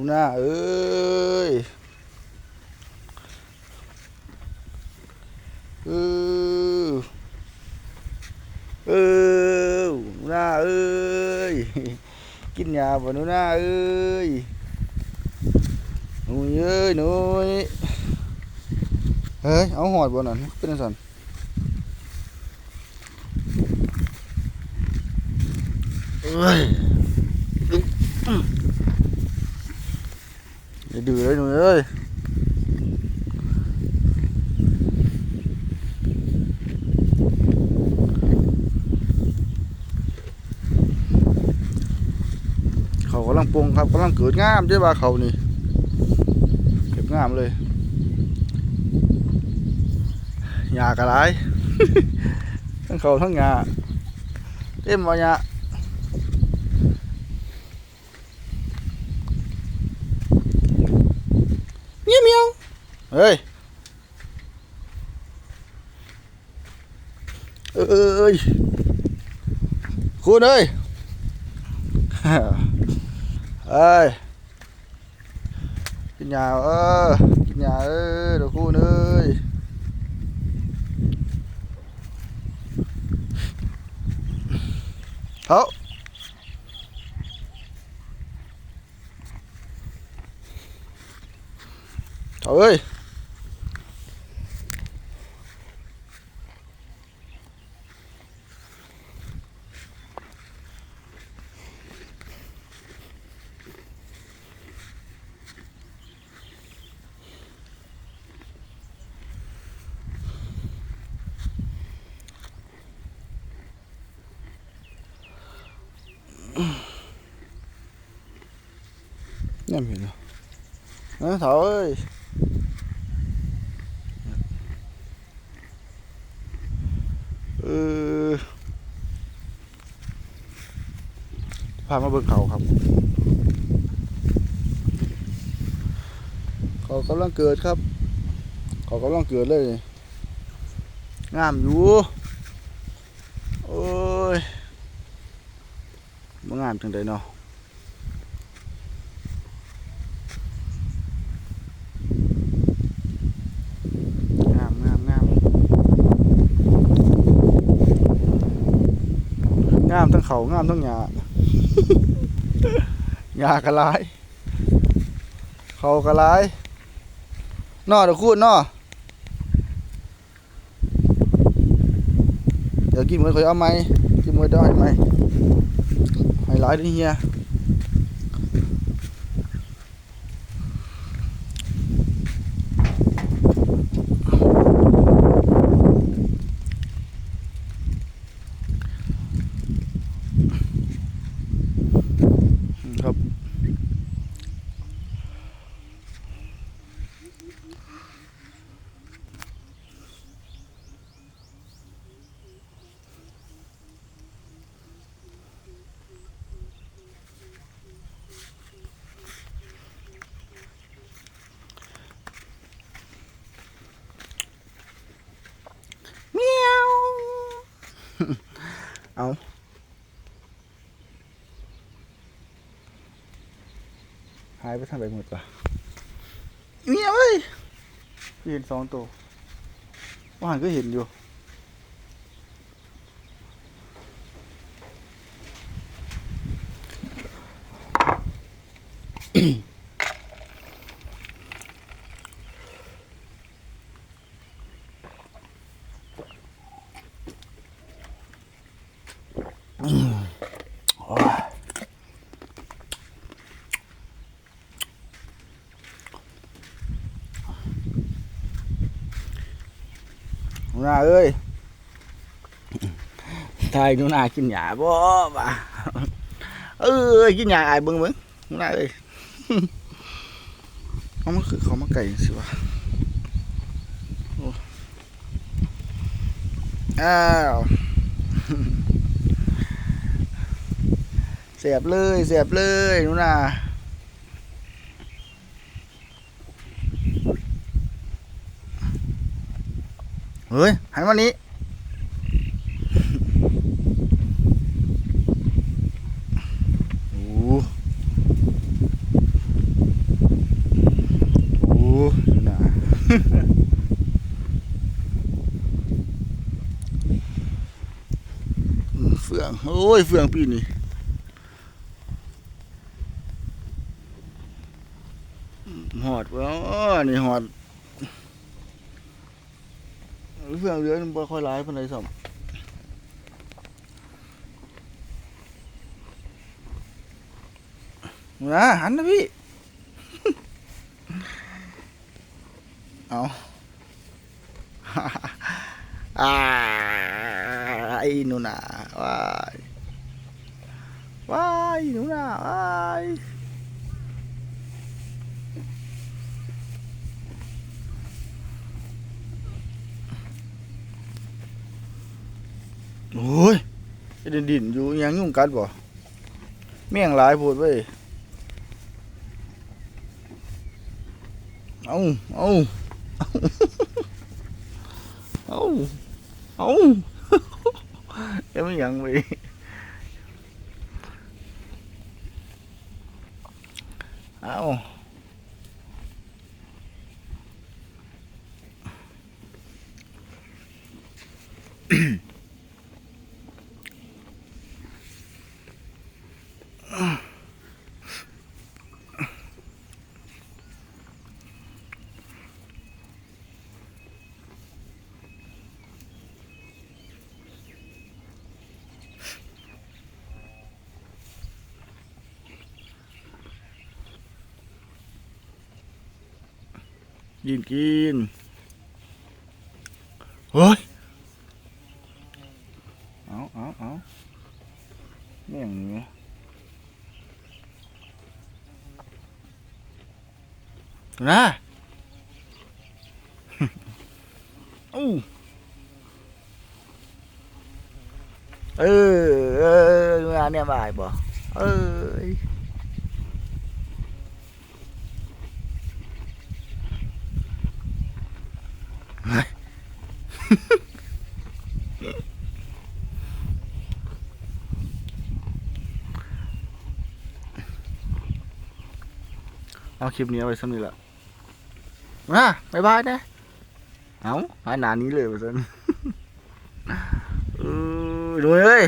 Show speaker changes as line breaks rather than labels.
ดูหน้าเอ้ยเออเออดูหน้าเอ้ยกินยาบ่หนูหน้าเอ้ยหนูเอ้ยหนูเฮ้ยเอาหอดบ่นั่นเป็นจันเอ้ยอย่า ดื้อเลยหนูเอ้ยเขากำลังปรุงครับกำลังเกิดงามใช่ป่ะเขานี่เก็บงามเลยหญ้ากระไรทั้งเขาทั้งหญ้าเต็มวาหญ้าเมียวเมียว เฮ้ยเอ้ยเอ้ยเอ้ยคุณเอ้ย ยกินยาเออกินยาเอ้ยเดี๋ยวคุณเออเห็นเหรอเอ้ยเขาเอ้ยเออพามาเบิ่งเขาครับ เขากำลังเกิดครับ เขากำลังเกิดเลยงามอยู่โอ้ยบ่งามจังไดเนาะ งามงามงาม งามทั้งเขางามทั้งหยาหยากระลายเขากระลายนอเดี๋ยวคูดนอเดี๋ยวกินมือเคยเอาไหมกินมือได้ไหมให้หลายดิเฮีย เอาหายไปทางไหนหมดปะเนี่ยเว้ยเห็นสองตัวว่าหันก็เห็นอยู่ นูนาเอ้ยทายหนูนากินหญ้าบ่บ่าเอ้ยกินหญ้าอายเบิ่งเบิ่งหนูนาเอ้ยเอามาคือเขามาไก่สิวะโอ้อ้าว เสียบเลยเสียบเลยนู่นน่ะเฮ้ยหายวันนี้โอ้โหโอ้นะเฟือง โอ้ย เฟืองปีนี้ นี่หอดเฟืองเรือมันบ่ค่อยร้ายปานใดซ้ำนะหันนะพี่ เอาอาไอ้นูนาว้ายว้ายหนูนาว้าย โอ้ยดินดินอยู่ยังยุ่งกัดบ่เมี่ยงหลายพูดเว้ยเอาเอาเอาเอาเอ็มยังไปเอา กินกินเฮ้ยเอาเอาเอาเมี่ยงนี้นะอู้เออเอองานเนี่ยบ่ายบ่เอ้ย เอาคลิปนี้เอาไว้สำนี้ละมาบายบายนะเอาหาหนานี้เลยไปสักนเออดูเลย